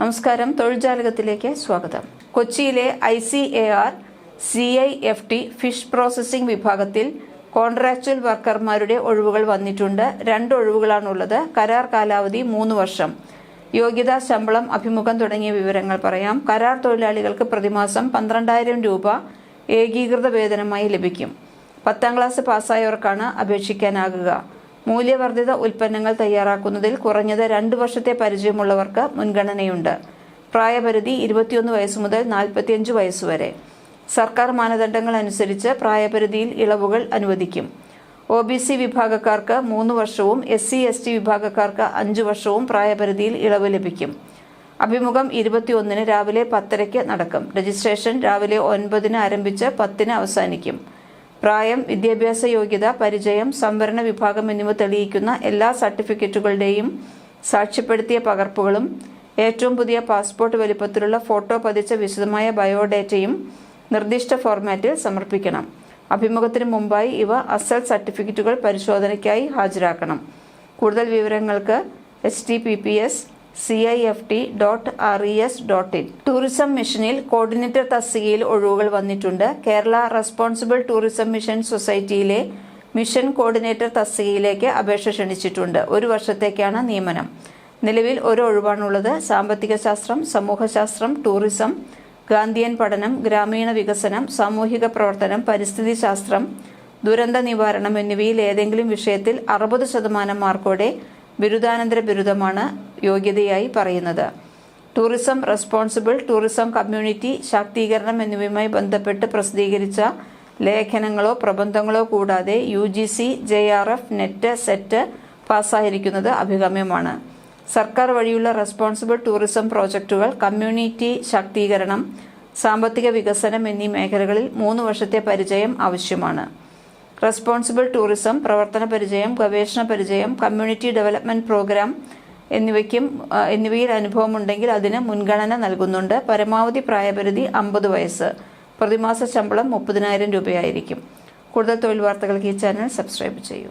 നമസ്കാരം. തൊഴിൽജാലകത്തിലേക്ക് സ്വാഗതം. കൊച്ചിയിലെ I C A R C I F T fish processing വിഭാഗത്തിൽ കോൺട്രാക്ച്വൽ വർക്കർമാരുടെ ഒഴിവുകൾ വന്നിട്ടുണ്ട്. രണ്ട് ഒഴിവുകളാണുള്ളത്. കരാർ കാലാവധി മൂന്ന് വർഷം. യോഗ്യത ശമ്പളം അഭിമുഖം തുടങ്ങിയ വിവരങ്ങൾ പറയാം. കരാർ തൊഴിലാളികൾക്ക് പ്രതിമാസം പന്ത്രണ്ടായിരം രൂപ ഏകീകൃത വേതനമായി ലഭിക്കും. പത്താം ക്ലാസ് പാസ്സായവർക്കാണ് അപേക്ഷിക്കാനാകുക. മൂല്യവർദ്ധിത ഉൽപ്പന്നങ്ങൾ തയ്യാറാക്കുന്നതിൽ കുറഞ്ഞത് രണ്ട് വർഷത്തെ പരിചയമുള്ളവർക്ക് മുൻഗണനയുണ്ട്. പ്രായപരിധി ഇരുപത്തിയൊന്ന് വയസ്സ് മുതൽ നാൽപ്പത്തിയഞ്ച് വയസ്സ് വരെ. സർക്കാർ മാനദണ്ഡങ്ങൾ അനുസരിച്ച് പ്രായപരിധിയിൽ ഇളവുകൾ അനുവദിക്കും. ഒ ബി സി വിഭാഗക്കാർക്ക് മൂന്ന് വർഷവും എസ് സി എസ് ടി വിഭാഗക്കാർക്ക് അഞ്ച് വർഷവും പ്രായപരിധിയിൽ ഇളവ് ലഭിക്കും. അഭിമുഖം ഇരുപത്തിയൊന്നിന് രാവിലെ പത്തരയ്ക്ക് നടക്കും. രജിസ്ട്രേഷൻ രാവിലെ ഒൻപതിന് ആരംഭിച്ച് പത്തിന് അവസാനിക്കും. പ്രായം വിദ്യാഭ്യാസ യോഗ്യത പരിചയം സംവരണ വിഭാഗം എന്നിവ തെളിയിക്കുന്ന എല്ലാ സർട്ടിഫിക്കറ്റുകളുടെയും സാക്ഷ്യപ്പെടുത്തിയ പകർപ്പുകളും ഏറ്റവും പുതിയ പാസ്പോർട്ട് വലിപ്പത്തിലുള്ള ഫോട്ടോ പതിച്ച വിശദമായ ബയോഡേറ്റയും നിർദ്ദിഷ്ട ഫോർമാറ്റിൽ സമർപ്പിക്കണം. അഭിമുഖത്തിന് മുമ്പായി ഇവ അസൽ സർട്ടിഫിക്കറ്റുകൾ പരിശോധനയ്ക്കായി ഹാജരാക്കണം. കൂടുതൽ വിവരങ്ങൾക്ക് H T P P S C I F T dot R E S dot in tourism മിഷനിൽ കോർഡിനേറ്റർ തസ്തികയിൽ ഒഴിവുകൾ വന്നിട്ടുണ്ട്. കേരള റെസ്പോൺസിബിൾ ടൂറിസം മിഷൻ സൊസൈറ്റിയിലെ മിഷൻ കോർഡിനേറ്റർ തസ്തികയിലേക്ക് അപേക്ഷ ക്ഷണിച്ചിട്ടുണ്ട്. ഒരു വർഷത്തേക്കാണ് നിയമനം. നിലവിൽ ഒരു ഒഴിവാണുള്ളത്. സാമ്പത്തിക ശാസ്ത്രം സമൂഹശാസ്ത്രം ടൂറിസം ഗാന്ധിയൻ പഠനം ഗ്രാമീണ വികസനം സാമൂഹിക പ്രവർത്തനം പരിസ്ഥിതി ശാസ്ത്രം ദുരന്ത നിവാരണം എന്നിവയിൽ ഏതെങ്കിലും വിഷയത്തിൽ അറുപത് ശതമാനം മാർക്കോടെ ബിരുദാനന്തര ബിരുദമാണ് യോഗ്യതയായി പറയുന്നത്. ടൂറിസം റെസ്പോൺസിബിൾ ടൂറിസം കമ്മ്യൂണിറ്റി ശാക്തീകരണം എന്നിവയുമായി ബന്ധപ്പെട്ട് പ്രസിദ്ധീകരിച്ച ലേഖനങ്ങളോ പ്രബന്ധങ്ങളോ കൂടാതെ U G C J R F net set പാസ്സായിരിക്കുന്നത് അഭികാമ്യമാണ് സർക്കാർ വഴിയുള്ള റെസ്പോൺസിബിൾ ടൂറിസം പ്രോജക്റ്റുകൾ കമ്മ്യൂണിറ്റി ശാക്തീകരണം സാമ്പത്തിക വികസനം എന്നീ മേഖലകളിൽ മൂന്ന് വർഷത്തെ പരിചയം ആവശ്യമാണ്. റെസ്പോൺസിബിൾ ടൂറിസം പ്രവർത്തന പരിചയം ഗവേഷണ പരിചയം കമ്മ്യൂണിറ്റി ഡെവലപ്മെന്റ് പ്രോഗ്രാം എന്നിവയ്ക്കും എന്നിവയിൽ അനുഭവമുണ്ടെങ്കിൽ അതിന് മുൻഗണന നൽകുന്നുണ്ട്. പരമാവധി പ്രായപരിധി അമ്പത് വയസ്സ്. പ്രതിമാസ ശമ്പളം മുപ്പതിനായിരം രൂപയായിരിക്കും. കൂടുതൽ തൊഴിൽ വാർത്തകൾക്ക് ഈ ചാനൽ സബ്സ്ക്രൈബ് ചെയ്യൂ.